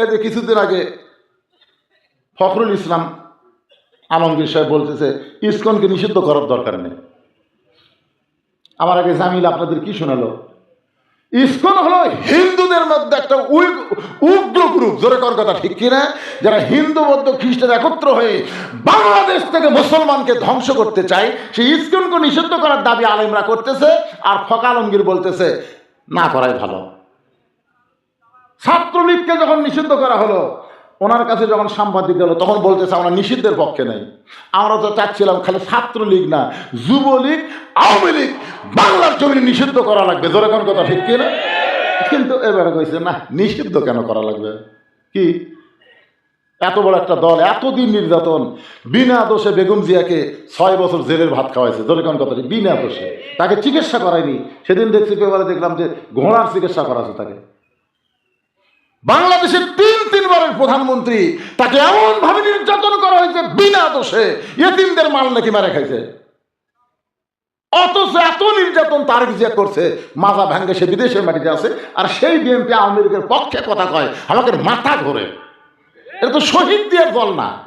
এই যে কিছুদিন আগে ফখরুল ইসলাম আলমগীর সাহেব বলতেছে, ইসকনকে নিষিদ্ধ করার দরকার নেই। আমার আগে জামিল আপনাদের কি শোনালো? ইসকন হলো হিন্দুদের মধ্যে একটা উগ্র গ্রুপ, জোরে কর কথা ঠিক কিনা? যারা হিন্দু, বৌদ্ধ, খ্রিস্টান একত্র হয়ে বাংলাদেশ থেকে মুসলমানকে ধ্বংস করতে চায়, সেই ইসকনকে নিষিদ্ধ করার দাবি আলেমরা করতেছে, আর ফকা আলমগীর বলতেছে, না করাই ভালো। ছাত্রলীগকে যখন নিষিদ্ধ করা হলো, ওনার কাছে যখন সাংবাদিক গেল তখন বলতেছে, আমরা নিষিদ্ধের পক্ষে নেই। আমরা তো চাচ্ছিলাম খালি ছাত্রলীগ না, যুবলীগ, আওয়ামী লীগ, বাংলার জমি নিষিদ্ধ করা লাগবে। জোরে কোন কথা, ঠিক কিনা? কিন্তু এবারে কইছে, না, নিষিদ্ধ কেন করা লাগবে? কি? এত বড় একটা দল, এতদিন নির্যাতন, বিনা দোষে বেগম জিয়াকে ছয় বছর জেলের ভাত খাওয়াইছে। ধরে কোন কথা বিনা দোষে। তাকে চিকিৎসা করায়নি। সেদিন দেখছি পেপারে দেখলাম যে ঘোড়ার চিকিৎসা করাছে তাকে। বাংলাদেশের তিন তিনবারের প্রধানমন্ত্রী, তাকে এমন ভাবে নির্যাতন করা হয়েছে বিনা দোষে, এতিমদের মাল নাকি মারা খাইছে। অথচ এত নির্যাতন তার জিয়া করছে, মাজা ভাঙ্গে সে বিদেশের মাটিতে আছে, আর সেই বিএনপি আওয়ামী লীগের পক্ষে কথা কয়, আমাকে মাথা ঘোরে। এটা তো শহীদ দিয়ে বল না।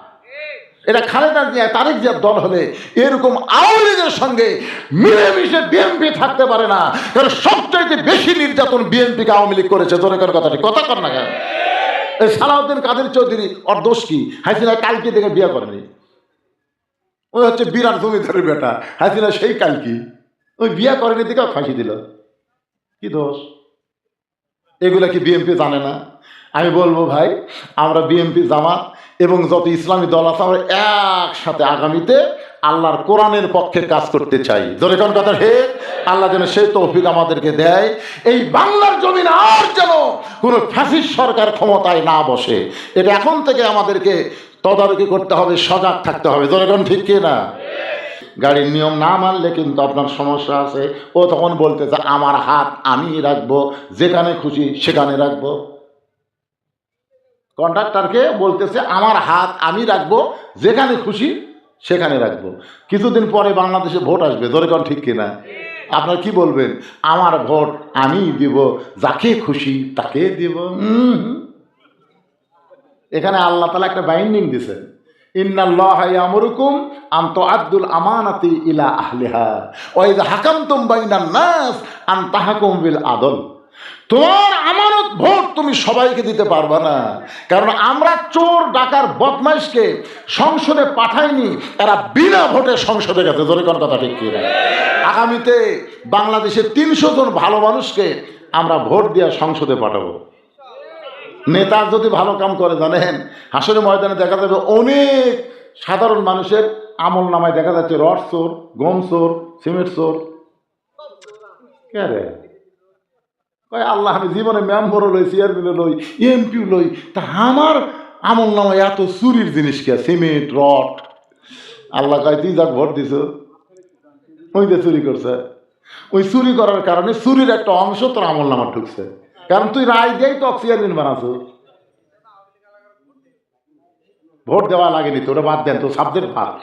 এটা খালেদা জিয়া, তারেক জিয়ার দল হলে এরকম আওয়ামী লীগের সঙ্গে মিলেমিশে বিএনপি থাকতে পারে না। কারণ সবচাইতে বেশি নির্যাতন বিএনপিকে আওয়ামী লীগ করেছে, জোরে করে কথাটি। কথা কর না এই সালাউদ্দিন কাদের চৌধুরী, ওর দোষ কি? হাসিনা কালকে থেকে বিয়ে করেনি। ওই হচ্ছে বিরাট জমিদারের বেটা। হাসিনা সেই কালকি ওই বিয়ে করেনি দিকে ফাঁসি দিল। কি দোষ? এগুলা কি বিএনপি জানে না? আমি বলব ভাই, আমরা বিএনপি জামাত এবং যত ইসলামী দল আছে, আমরা একসাথে আগামীতে আল্লাহর কোরআনের পক্ষে কাজ করতে চাই। কোন কথা হে আল্লাহ যেন সে তৌফিক আমাদেরকে দেয়। এই বাংলার জমিন আর যেন কোনো ফ্যাসিস সরকার ক্ষমতায় না বসে। এটা এখন থেকে আমাদেরকে তদারকি করতে হবে, সজাগ থাকতে হবে। কোন ঠিক না? গাড়ির নিয়ম না মানলে কিন্তু আপনার সমস্যা আছে। ও তখন বলতেছে, আমার হাত আমি রাখব, যেখানে খুশি সেখানে রাখব। কন্ট্রাক্টরকে বলতেছে, আমার হাত আমি রাখব, যেখানে খুশি সেখানে রাখব। কিছুদিন পরে বাংলাদেশে ভোট আসবে, ধরে কোন ঠিক কিনা? আপনার কি বলবেন? আমার ভোট আমি দিব, যাকে খুশি তাকে দিব। এখানে আল্লাহ তালা একটা বাইন্ডিং আন তুআদ্দুল আমানাতি ইলা আহলিহা। ওয়া ইযা হাকামতুম বাইনান নাস আন বিল আদল। তোমার আমানত ভোট তুমি সবাইকে দিতে পারবে না। কারণ আমরা চোর ডাকার বদমাইশকে সংসদে পাঠাইনি, এরা বিনা ভোটে সংসদে গেছে। ধরে কোন কথা ঠিক কিনা? আগামীতে বাংলাদেশের তিনশো জন ভালো মানুষকে আমরা ভোট দিয়ে সংসদে পাঠাবো। নেতা যদি ভালো কাম করে, জানেন? হাসনের ময়দানে দেখা যাবে অনেক সাধারণ মানুষের আমল নামায় দেখা যাচ্ছে রড চোর, গম চোর, সিমেন্ট চোর। কে রে? কয়, আল্লাহ আমি জীবনে মেম্বরও লই, চেয়ারম্যানও লই, এমপিও লই, তা আমার আমল নামায় এত চুরির জিনিস কে সিমেন্ট, রড। আল্লাহ কয়, তুই যাক ভোট দিছ। ওই যে চুরি করছে। ওই চুরি করার কারণে চুরির একটা অংশ তোর আমল নামা ঢুকছে কারণ তুই রায় দিয়েই তো চেয়ারম্যান বানাছ। ভোট দেওয়া লাগেনি তো ওটা বাদ দেন তো সাবজেক্ট বাদ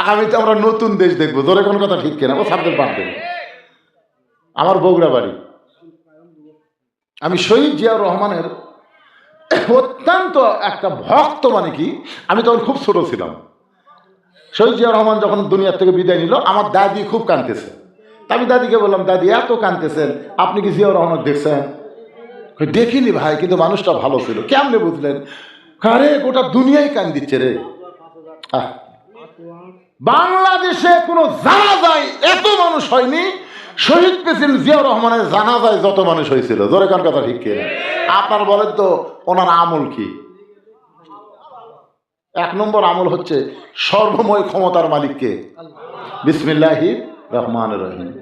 আগামীতে আমরা নতুন দেশ দেখব। ধরে কোন কথা ঠিক কেনা? ও সাবজেক্ট বাদ দেবো। আমার বগুড়া বাড়ি। আমি শহীদ জিয়াউর রহমানের অত্যন্ত একটা ভক্ত মানে কি? আমি তখন খুব ছোট ছিলাম। শহীদ জিয়াউর রহমান যখন দুনিয়ার থেকে বিদায় নিল, আমার দাদি খুব কাঁদতেছে আমি দাদিকে বললাম, দাদি, এত কাঁদতেছেন আপনি কি জিয়াউর রহমান দেখছেন? দেখিনি ভাই, কিন্তু মানুষটা ভালো ছিল। কেমনে বুঝলেন? আরে, গোটা দুনিয়ায় কান দিচ্ছে রে। বাংলাদেশে কোনো জানা যায় এত মানুষ হয়নি শহীদ প্রেসিডেন্ট জিয়াউর রহমানের জানা যায় যত মানুষ হয়েছিল, জোরে কান কথা ঠিক কিনা? আপনার বলেন তো, ওনার আমল কি? এক নম্বর আমল হচ্ছে সর্বময় ক্ষমতার মালিককে বিসমিল্লাহি রহমান রহিম।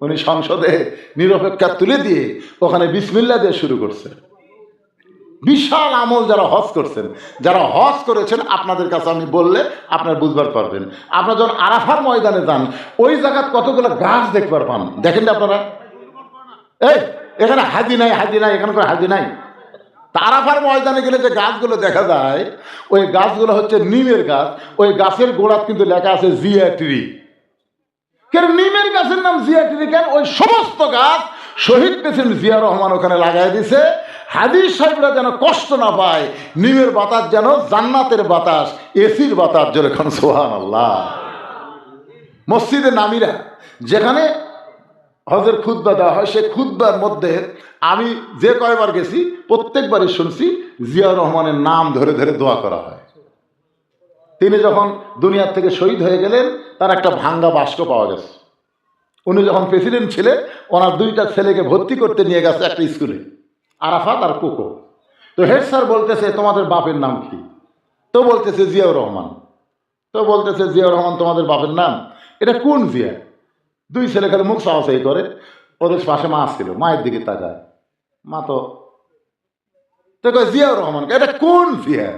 উনি সংসদে নিরপেক্ষা তুলে দিয়ে ওখানে বিসমিল্লা দিয়ে শুরু করছে। বিশাল আমল যারা হজ করছেন, যারা হজ করেছেন, আপনাদের কাছে আমি বললে আপনার বুঝবার পারবেন। আপনারা যখন আরাফার ময়দানে যান, ওই জায়গাত কতগুলো গাছ দেখবার পান? দেখেন না আপনারা? এই, এখানে হাজি নাই হাজি নাই, এখানে কোনো হাজি নাই। তা আরাফার ময়দানে গেলে যে গাছগুলো দেখা যায়, ওই গাছগুলো হচ্ছে নিমের গাছ, ওই গাছের গোড়াত কিন্তু লেখা আছে জিয়া ট্রি। কেন নিমের গাছের নাম জিয়া ট্রি কেন? ওই সমস্ত গাছ শহীদ প্রেসিডেন্ট জিয়া রহমান ওখানে লাগাই দিছে। হাদিস সাহেবরা যেন কষ্ট না পায়, নিমের বাতাস যেন জান্নাতের বাতাস, এসির বাতাস যেরকম সোহান আল্লাহ মসজিদে নামিরা, যেখানে হজের খুদ্া দেওয়া হয়, সেই খুদ্বার মধ্যে আমি যে কয়বার গেছি, প্রত্যেকবারই শুনছি, জিয়াউর রহমানের নাম ধরে ধরে দোয়া করা হয়। তিনি যখন দুনিয়ার থেকে শহীদ হয়ে গেলেন, তার একটা ভাঙ্গা বাস্ক পাওয়া গেছে। উনি যখন প্রেসিডেন্ট ছিলেন, ওনার দুইটা ছেলেকে ভর্তি করতে নিয়ে গেছে একটা স্কুলে। আরাফাত আর কোকো। তো হেড স্যার বলতেছে, তোমাদের বাপের নাম কি? তো বলতেছে, জিয়াউর রহমান। তো বলতেছে, জিয়াউর রহমান, তোমাদের বাপের নাম? এটা কোন জিয়া? দুই ছেলে খালি মুখ সাহসাই করে, ওদের পাশে মা ছিল, মায়ের দিকে তাকায়। মা তো তো কয়, জিয়াউর রহমান, এটা কোন জিয়া?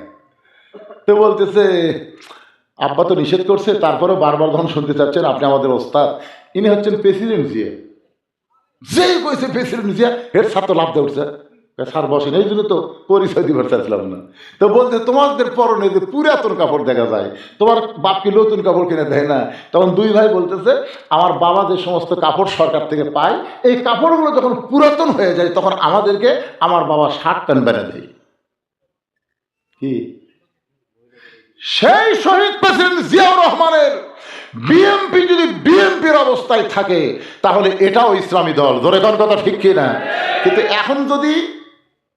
তো বলতেছে, আব্বা তো নিষেধ করছে, তারপরেও বারবার যখন শুনতে চাচ্ছেন, আপনি আমাদের ওস্তাদ। ইনি হচ্ছেন প্রেসিডেন্ট জিয়া। যেই কইছে প্রেসিডেন্ট জিয়া, হেড তো লাভ দিয়ে স্যার বসেন, এই জন্য তো পরিচয় দিবার চাইছিলাম না। তো বলতে তোমাদের পরনে যে পুরাতন কাপড় দেখা যায়, তোমার বাপকে নতুন কাপড় কিনে দেয় না? তখন দুই ভাই বলতেছে, আমার বাবা যে সমস্ত কাপড় সরকার থেকে পায়, এই কাপড়গুলো যখন পুরাতন হয়ে যায়, তখন আমাদেরকে আমার বাবা শার্ট প্যান্ট বেড়ে দেয়। কি? সেই শহীদ প্রেসিডেন্ট জিয়াউর রহমানের বিএমপি যদি বিএমপির অবস্থায় থাকে, তাহলে এটাও ইসলামী দল। ধরে কথা ঠিক কিনা? কিন্তু এখন যদি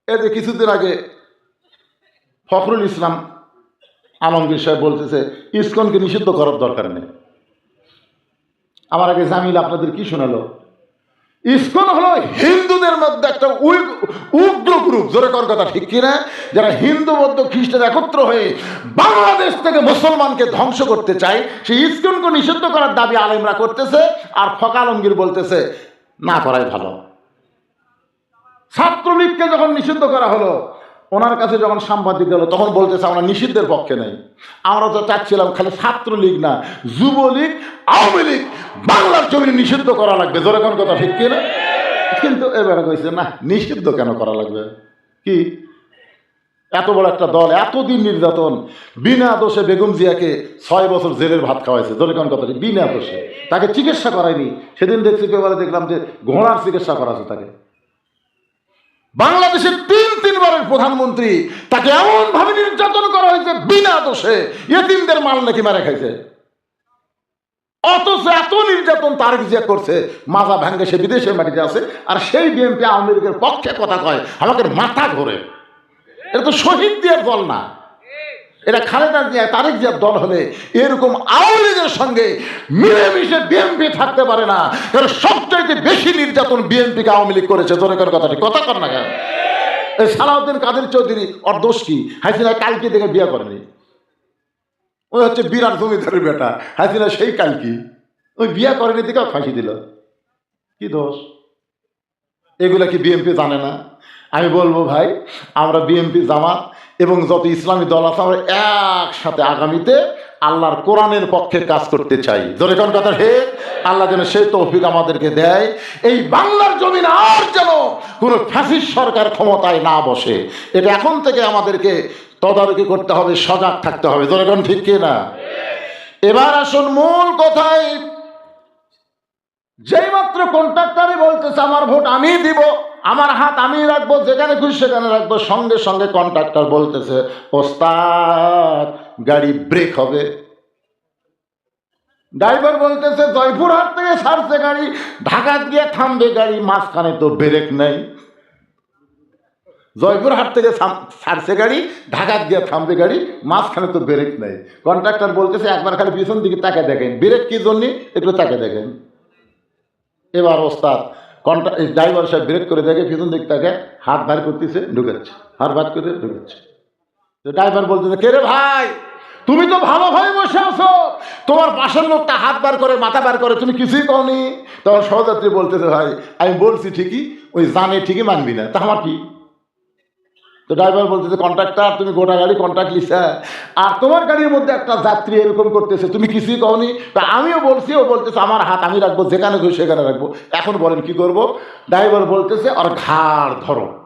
এই যে কিছুদিন আগে ফখরুল ইসলাম আলমগীর সাহেব বলতেছে, ইসকনকে নিষিদ্ধ করার দরকার নেই। আমার আগে জামিল আপনাদের কি শোনালো? ইসকন হলো হিন্দুদের মধ্যে একটা উগ্র গ্রুপ, জোরে কর কথা, ঠিক কিনা? যারা হিন্দু, বৌদ্ধ, খ্রিস্টান একত্র হয়ে বাংলাদেশ থেকে মুসলমানকে ধ্বংস করতে চায়, সেই ইসকনকে নিষিদ্ধ করার দাবি আলেমরা করতেছে, আর ফকা আলমগীর বলতেছে, না করাই ভালো। ছাত্রলীগকে যখন নিষিদ্ধ করা হলো, ওনার কাছে যখন সাংবাদিক গেল তখন বলতেছে, আমরা নিষিদ্ধের পক্ষে নেই। আমরা তো চাচ্ছিলাম খালি ছাত্রলীগ না, যুবলীগ, আওয়ামী লীগ, বাংলার জমি নিষিদ্ধ করা লাগবে। জোরে কোন কথা, ঠিক কিনা? কিন্তু এবারে কইছে, না, নিষিদ্ধ কেন করা লাগবে? কি? এত বড় একটা দল, এতদিন নির্যাতন, বিনা দোষে বেগম জিয়াকে ছয় বছর জেলের ভাত খাওয়াইছে। ধরে কোন কথা বিনা দোষে। তাকে চিকিৎসা করায়নি। সেদিন দেখছি এবারে দেখলাম যে ঘোড়ার চিকিৎসা করা আছে তাকে। বাংলাদেশের তিন তিনবারের প্রধানমন্ত্রী, তাকে এমন ভাবে নির্যাতন করা হয়েছে বিনা দোষে, এতিমদের মাল নাকি মারা খাইছে। অথচ এত নির্যাতন তার যে করছে, মাজা ভাঙ্গে সে বিদেশের মাটিতে আছে, আর সেই বিএনপি আওয়ামী লীগের পক্ষে কথা কয়, আমাকে মাথা ঘোরে। এটা তো শহীদ দিয়ে দল না। এটা খালেদা জিয়া তারেক জিয়ার দল হলে এরকম আওয়ামী সঙ্গে মিলেমিশে বিএনপি থাকতে পারে না। কারণ সবচাইতে বেশি নির্যাতন বিএনপিকে আওয়ামী লীগ করেছে। জোরে করে কথাটি। কথা কর না কেন? এই সালাউদ্দিন কাদের চৌধুরী, ওর দোষ কি? হাসিনা কালকে দেখে বিয়ে করেনি। ওই হচ্ছে বিরাট জমিদারের বেটা। হাসিনা সেই কালকি। ওই বিয়ে করেনি দিকে ফাঁসি দিল। কি দোষ? এগুলা কি বিএনপি জানে না? আমি বলব ভাই, আমরা বিএনপি জামাত এবং যত ইসলামী দল আছে, আমরা একসাথে আগামীতে আল্লাহর কোরআনের পক্ষে কাজ করতে চাই। জোরে কোন কথা হে আল্লাহ যেন সেই তৌফিক আমাদেরকে দেয়। এই বাংলার জমিন আর যেন কোনো ফ্যাসিস্ট সরকার ক্ষমতায় না বসে। এটা এখন থেকে আমাদেরকে তদারকি করতে হবে, সজাগ থাকতে হবে। জোরে কোন ঠিক কি না এবার আসুন মূল কথায়। যেই মাত্র কন্ট্রাক্টারই বলতেছে, আমার ভোট আমি দিব। আমার হাত আমি রাখব, যেখানে খুশি সেখানে রাখব। সঙ্গে সঙ্গে কন্ট্রাক্টর বলতেছে, ওস্তাদ, গাড়ি ব্রেক হবে। ড্রাইভার বলতেছে, জয়পুরহাট থেকে ছাড়ছে গাড়ি ঢাকা গিয়ে থামবে গাড়ি, মাঝখানে তো ব্রেক নেই। জয়পুরহাট থেকে ছাড়ছে গাড়ি ঢাকাত গিয়ে থামবে গাড়ি, মাঝখানে তো ব্রেক নেই। কন্ট্রাক্টর বলতেছে, একবার খালি পিছন দিকে তাকে দেখেন। ব্রেক কি জন্যে? একটু তাকে দেখেন। এবার ওস্তাদ ড্রাইভার সাহেব ব্রেক করে দেখে পিছন দিক তাকে হাত বার করতেছে ঢুকাচ্ছে হাত বার করে ঢুকেছে ড্রাইভার বলতেছে কে রে ভাই? তুমি তো ভালো ভাই বসে আছো। তোমার পাশের লোকটা হাত বার করে, মাথা বার করে, তুমি কিছুই কওনি? তখন সহযাত্রী বলতেছে, ভাই, আমি বলছি ঠিকই, ওই জানে ঠিকই মানবি না। তা আমার কি? তো ড্রাইভার বলতেছে কন্ট্রাক্টার তুমি গোটা গাড়ি কন্ট্রাক্ট লিসা আর তোমার গাড়ির মধ্যে একটা যাত্রী এরকম করতেছে, তুমি কিছুই কওনি? তা আমিও বলছি, ও বলতেছে, আমার হাত আমি রাখব, যেখানে খুশি সেখানে রাখব। এখন বলেন, কি করব? ড্রাইভার বলতেছে, আর ঘাড় ধরো।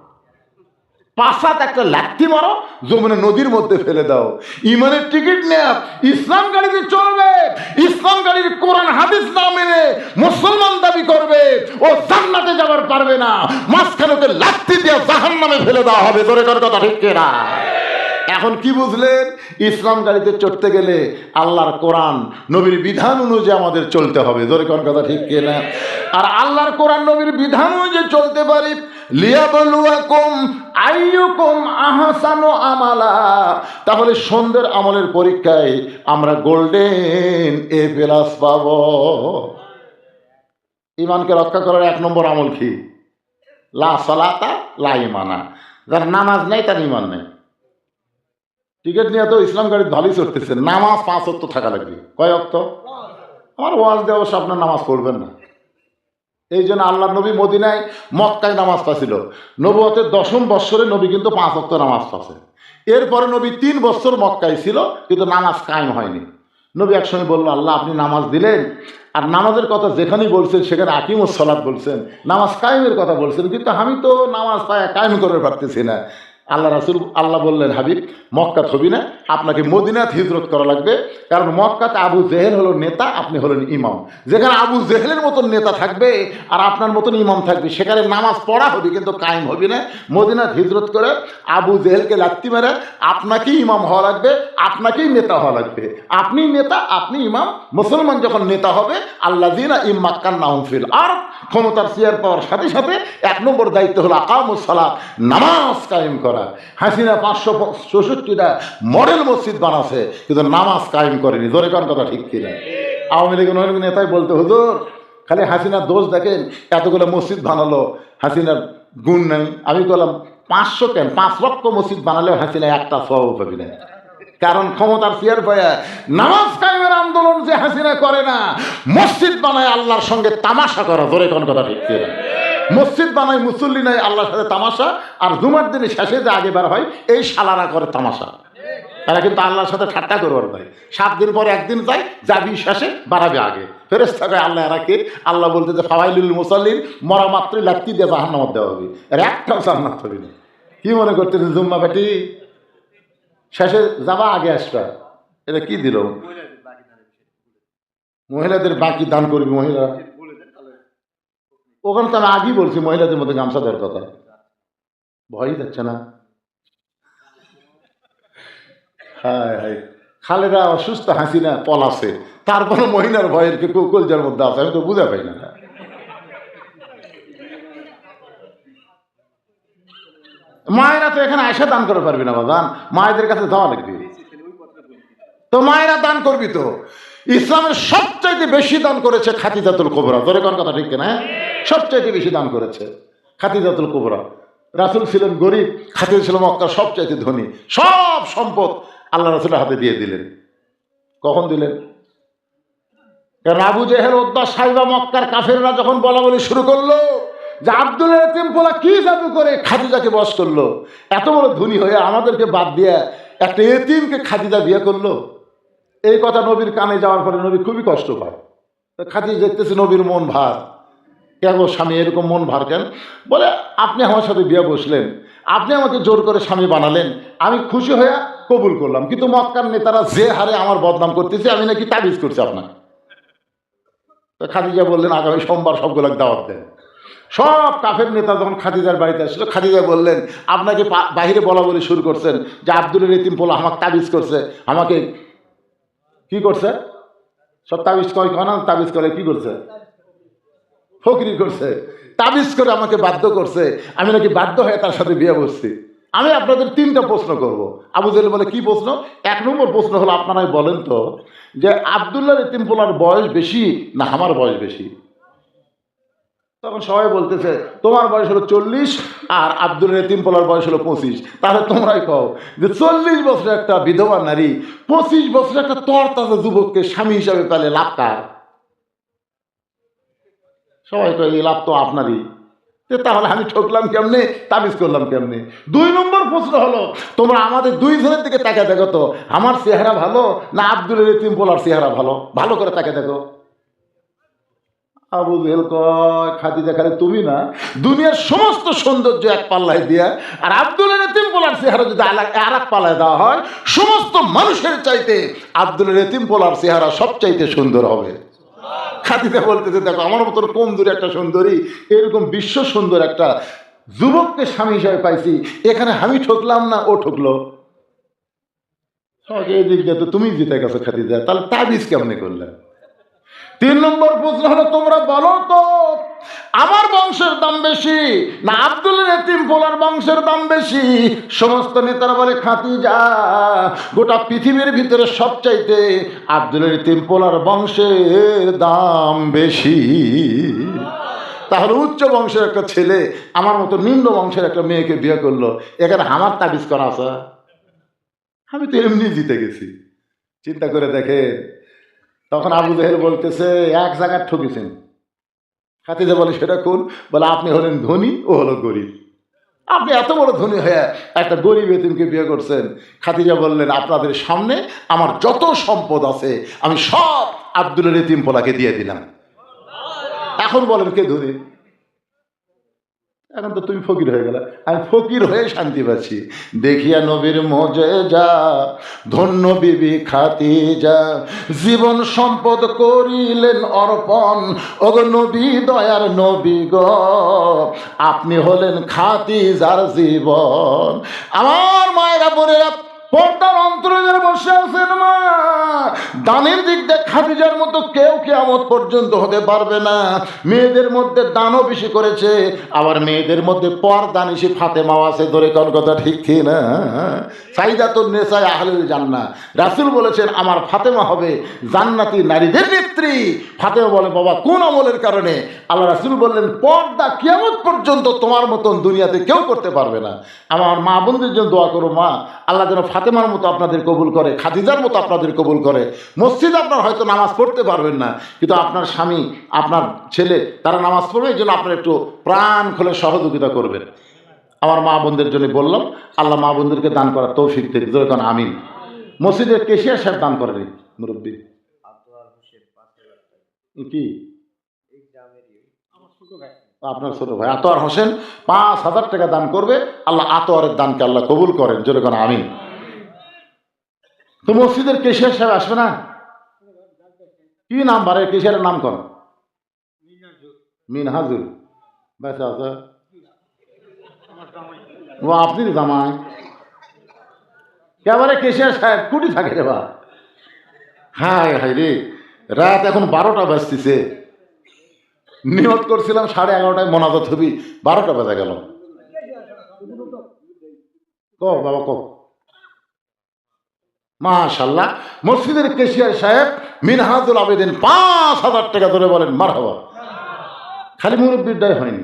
পাশাত একটা লাঠি মারো যমুনে নদীর মধ্যে ফেলে দাও। ইমানের টিকিট নেয়া ইসলাম গাড়িতে চলবে, ইসলাম গাড়ির কোরআন, হাদিস না মেনে মুসলমান দাবি করবে, ও জান্নাতে যাবার পারবে না। মাঝখানে লাঠি দিয়ে জাহান নামে ফেলে দেওয়া হবে। কর কথা ঠিক না এখন কি বুঝলেন? ইসলাম গাড়িতে চড়তে গেলে আল্লাহর কোরআন, নবীর বিধান অনুযায়ী আমাদের চলতে হবে। জোরে কোন কথা ঠিক কিনা আর আল্লাহর কোরআন, নবীর বিধান অনুযায়ী চলতে পারি। আমালা। তাহলে সন্ধ্যের আমলের পরীক্ষায় আমরা গোল্ডেন এ প্লাস পাব। ইমানকে রক্ষা করার এক নম্বর আমল কি? লা সালাতা, লা ইমানা যার নামাজ নেই, তার ইমান নেই। টিকিট নিয়ে তো ইসলাম গাড়ি ভালোই চড়তেছে, নামাজ পাঁচ অক্ত থাকা লাগবে। কয় অক্ত আমার ওয়াজ দেওয়া অবশ্য আপনার নামাজ পড়বেন না। এই জন্য আল্লাহ নবী মদিনায় মক্কায় নামাজ পাছিল নবুয়তের দশম বৎসরে নবী কিন্তু পাঁচ অক্ত নামাজ পাচ্ছে এরপরে নবী তিন বছর মক্কায় ছিল, কিন্তু নামাজ কায়েম হয়নি। নবী একসঙ্গে বলল, আল্লাহ, আপনি নামাজ দিলেন, আর নামাজের কথা যেখানেই বলছেন, সেখানে আকিমুস সলাদ বলছেন। নামাজ কায়েমের কথা বলছেন, কিন্তু আমি তো নামাজ পায় কায়েম করে পারতেছি না। আল্লাহ রাসুল আল্লাহ বললেন হাবিব মক্কাত হবি না। আপনাকে মদিনাত হিজরত করা লাগবে। কারণ মক্কাতে আবু জেহেল হলো নেতা আপনি হলেন ইমাম। যেখানে আবু জেহেলের মতন নেতা থাকবে আর আপনার মতন ইমাম থাকবে সেখানে নামাজ পড়া হবে কিন্তু কায়েম হবে না। মদিনাত হিজরত করে আবু জেহেলকে লাত্তি মেরে আপনাকেই ইমাম হওয়া লাগবে আপনাকেই নেতা হওয়া লাগবে। আপনি নেতা আপনি ইমাম। মুসলমান যখন নেতা হবে আল্লাহ দিনা ইম মাক্কান নাহফিল আর ক্ষমতার চেয়ার পাওয়ার সাথে সাথে এক নম্বর দায়িত্ব হলো আকামুসালাত নামাজ কায়েম করা। হাসিনা পাঁচশো চৌষট্টিটা মডেল মসজিদ বানাচ্ছে কিন্তু নামাজ কায়েম করেনি। জোরে কারণ কথা ঠিক কিনা? আওয়ামী লীগের নেতাই বলতে, হুজুর, খালি হাসিনার দোষ দেখেন, এতগুলো মসজিদ বানালো, হাসিনার গুণ নেই। আমি বললাম, পাঁচশো কেন? পাঁচ লক্ষ মসজিদ বানালেও হাসিনা একটা সব পাবি না। কারণ ক্ষমতার চেয়ার পায়া, নামাজ কায়েমের আন্দোলন যে হাসিনা করে না, মসজিদ বানায় আল্লাহর সঙ্গে তামাশা করা ধরে কোন কথা ঠিক মসজিদ বানায় মুসল্লি নাই, আল্লাহর সাথে তামাশা, আর জুমার দিনে শেষে যে আগে বার হয়, এই শালারা করে তামাশা। তারা কিন্তু আল্লাহর সাথে ঠাট্টা করবার ভাই। সাত দিন পরে একদিন যায়, যাবি শেষে বাড়াবে আগে। ফেরেস থাকে আল্লাহ এরাকে আল্লাহ বলতে যে, ফাওয়াইলুল মুসল্লিন মরা মাত্রই লাত্তি দিয়ে জাহান্নামত দেওয়া হবে। আর একটাও জান্নাত হবে না। কি মনে করতেছেন, জুম্মা বেটি শেষে যাবা, আগে আসবা। এটা কি দিল? মহিলাদের বাকি দান করবি মহিলা ওখানে তো আমি আগেই বলছি, মহিলাদের মধ্যে গামছা দেওয়ার কথা ভয়ই যাচ্ছে না। হায় হায়। খালেদা অসুস্থ হাসি না পলাছে তারপরে মহিলার ভয়ের কে কলজার মধ্যে আছে? আমি তো বুঝে পাই না। মায়েরা তো এখানে আয়সা দান করে পারবি না বাজান মায়েদের কাছে যাওয়া লাগবে। তো মায়েরা দান করবি তো। ইসলামের সবচাইতে বেশি দান করেছে খাতিজাতুল কোবরা। কোন কথা ঠিক না সবচাইতে বেশি দান করেছে খাতিজাতুল কুবরা। রাসুল ছিলেন গরিব খাতিজা ছিল মক্কার সবচাইতে ধনী। সব সম্পদ আল্লাহ রাসুলের হাতে দিয়ে দিলেন। কখন দিলেন? কারণ আবু জেহেল ওদ্দা সাইবা মক্কার কাফেররা যখন বলা বলি শুরু করল, যে আব্দুল এতিম পোলা কি জাদু করে খাদিজাকে বস করল, এত বড় ধনী হয়ে আমাদেরকে বাদ দিয়ে একটা এতিমকে খাদিজা বিয়ে করল। এই কথা নবীর কানে যাওয়ার পরে নবী খুবই কষ্ট পায়। খাদিজা দেখতেছে নবীর মন ভার। কেন স্বামী, এরকম মন ভার কেন? বলে, আপনি আমার সাথে বিয়ে বসলেন, আপনি আমাকে জোর করে স্বামী বানালেন, আমি খুশি হয়ে কবুল করলাম। কিন্তু মক্কার নেতারা যে হারে আমার বদনাম করতেছে, আমি নাকি তাবিজ করছি আপনাকে। তো খাদিজা বললেন, আগামী সোমবার সবগুলো দাওয়াত দেন। সব কাফের নেতা যখন খাদিজার বাড়িতে আসলো, খাদিজা বললেন, আপনাকে বাহিরে বলা বলি শুরু করছেন যে আব্দুলের এতিম পোলা আমাকে তাবিজ করছে। আমাকে কি করছে? সব তাবিজ করে কেন তাবিজ করে কি করছে? ফকরি করছে, তাবিজ করে আমাকে বাধ্য করছে, আমি নাকি বাধ্য হয়ে তার সাথে বিয়ে বসছি। আমি আপনাদের তিনটা প্রশ্ন করব। আবু জেল বলে, কি প্রশ্ন? এক নম্বর প্রশ্ন হলো আপনারাই বলেন তো যে আবদুল্লাহ এতিম পোলার বয়স বেশি না আমার বয়স বেশি? তখন সবাই বলতেছে, তোমার বয়স হলো চল্লিশ আর আব্দুল রেতিম পোলার বয়স হলো পঁচিশ। তাহলে তোমরাই কও যে চল্লিশ বছরের একটা বিধবা নারী পঁচিশ বছরের একটা তর তরতাজা যুবককে স্বামী হিসাবে পেলে লাভ সবাই কয়, এই লাভ তো আপনারই। তো তাহলে আমি ঠকলাম কেমনে? তাবিজ করলাম কেমনে? দুই নম্বর প্রশ্ন হলো, তোমরা আমাদের দুই জনের দিকে তাকে দেখো তো, আমার চেহারা ভালো না আব্দুল রেতিম বলার চেহারা ভালো? ভালো করে তাকে দেখো। আবু জেহেল কয়, খাদিজা খালি তুমি না, দুনিয়ার সমস্ত সৌন্দর্য এক পাল্লায় দিয়া, আর আব্দুল রেতিম পোলার চেহারা যদি আর এক পাল্লায় দেওয়া হয়, সমস্ত মানুষের চাইতে আব্দুল রেতিম পোলার চেহারা সবচাইতে সুন্দর হবে। খাদিজা বলতেছে, দেখো, আমার মতো কম দূরে একটা সুন্দরী, এরকম বিশ্ব সুন্দর একটা যুবককে স্বামী হিসাবে পাইছি, এখানে আমি ঠকলাম না, ও ঠকলো। এদিক দিয়ে তো তুমি জিতে গেছো খাদিজা, তাহলে তাবিজ কেমনে করলে? তিন নম্বর প্রশ্ন হলো, তোমরা বলো তো, আমার বংশের দাম বেশি না আব্দুল এতিম পোলার বংশের দাম বেশি? সমস্ত নেতারা বলে খাতি যা গোটা পৃথিবীর ভিতরে সবচাইতে আব্দুল এতিম পোলার বংশের দাম বেশি। তাহলে উচ্চ বংশের একটা ছেলে, আমার মতো নিম্ন বংশের একটা মেয়েকে বিয়ে করল, এখানে আমার তাবিজ করা আছে? আমি তো এমনি জিতে গেছি। চিন্তা করে দেখে তখন আবু জেহেল বলতেছে, এক জায়গায় ঠকেছেন। খাতিজা বলে, সেটা কোন? বলে, আপনি হলেন ধনী, ও হলো গরিব। আপনি এত বড় ধনী হয়ে একটা গরিব এতিমকে বিয়ে করছেন। খাতিজা বললেন, আপনাদের সামনে আমার যত সম্পদ আছে, আমি সব আব্দুলের এতিম পোলাকে দিয়ে দিলাম। এখন বলেন কে ধনী? এখন তো তুমি ফকির হয়ে গেলে। আমি ফকির হয়ে শান্তি পাচ্ছি। দেখিয়া নবীর মজে যা, ধন্য বিবি খাতি যা জীবন সম্পদ করিলেন অর্পণ। ওগ নবী, দয়ার নবী গ, আপনি হলেন খাতি যার জীবন। আমার মায়েরা বোনেরা, পর্দার অন্তরে বসে আছেন মা দানের দিক দিয়ে খাদিজার মতো কেউ কেয়ামত পর্যন্ত হতে পারবে না। মেয়েদের মধ্যে দানও বেশি করেছে, আবার মেয়েদের মধ্যে পর্দা নিশি ফাতেমাও আছে, ধরে কোন কথা ঠিক কি না? সাইদা তো নেশায় আহলুল জান্না রাসুল বলেছেন, আমার ফাতেমা হবে জান্নাতি নারীদের নেত্রী। ফাতেমা বলে, বাবা, কোন আমলের কারণে? আল্লাহ রাসুল বললেন, পর্দা কিয়ামত পর্যন্ত তোমার মতন দুনিয়াতে কেউ করতে পারবে না। আমার মা বোনদের জন্য দোয়া করো, মা। আল্লাহ যেন ফাতেমার মতো আপনাদের কবুল করে, খাদিজার মতো আপনাদের কবুল করে। মসজিদ আপনার হয়তো নামাজ পড়তে পারবেন না, কিন্তু আপনার স্বামী, আপনার ছেলে, তারা নামাজ পড়বে, এই জন্য আপনার একটু প্রাণ খুলে সহযোগিতা করবেন। আমার মা বোনদের জন্য বললাম, আল্লাহ মা বোনদেরকে দান করার তৌফিক দিক যেরকম আমিন। মসজিদের কেশিয়ার সাহেব দান করেনি মুরব্বী। কি? আপনার ছোট ভাই আতোয়ার হোসেন পাঁচ হাজার টাকা দান করবে, আল্লাহ আতোয়ারের দানকে আল্লাহ কবুল করেন যেরকম আমিন। তো মসজিদের কেশিয়ার সাহেব আসবে না? কি নাম বারে কেশিয়ারের নাম কর। মিনহাজুল আছে ও আপনি জামাই। এবারে কেশিয়ার সাহেব কুটি থাকে রে বা হাই হাই রে। রাত এখন বারোটা বাজতেছে। নিয়ত করছিলাম সাড়ে এগারোটায় মনাজত হবি। বারোটা বাজা গেল। ক বাবা ক মাশাল্লাহ মসজিদের কেশিয়ার সাহেব মিনহাজুল আবেদিন পাঁচ হাজার টাকা ধরে বলেন মার খালি মুরব্বীর দায় হয়নি।